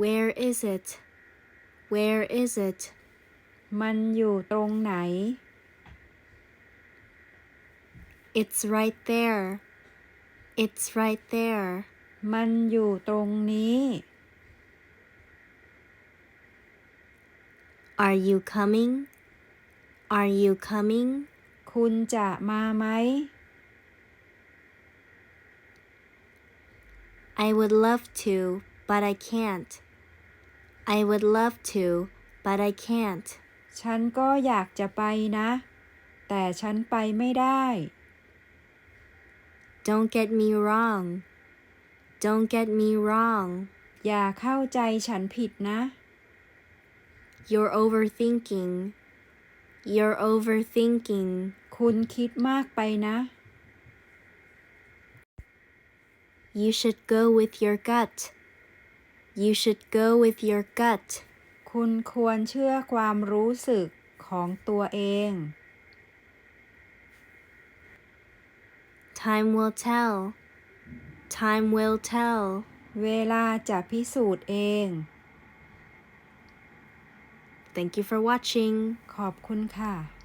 Where is it? Where is it? มันอยู่ตรงไหน It's right there. It's right there. มันอยู่ตรงนี้ Are you coming? Are you coming? คุณจะมาไหม I would love to, but I can't. I would love to, but I can't. ฉันก็อยากจะไปนะ แต่ฉันไปไม่ได้ Don't get me wrong. Don't get me wrong. อย่าเข้าใจฉันผิดนะ You're overthinking. You're overthinking. คุณคิดมากไปนะ You should go with your gut. You should go with your gut. คุณควรเชื่อความรู้สึกของตัวเอง Time will tell. Time will tell. เวลาจะพิสูจน์เอง Thank you for watching. ขอบคุณค่ะ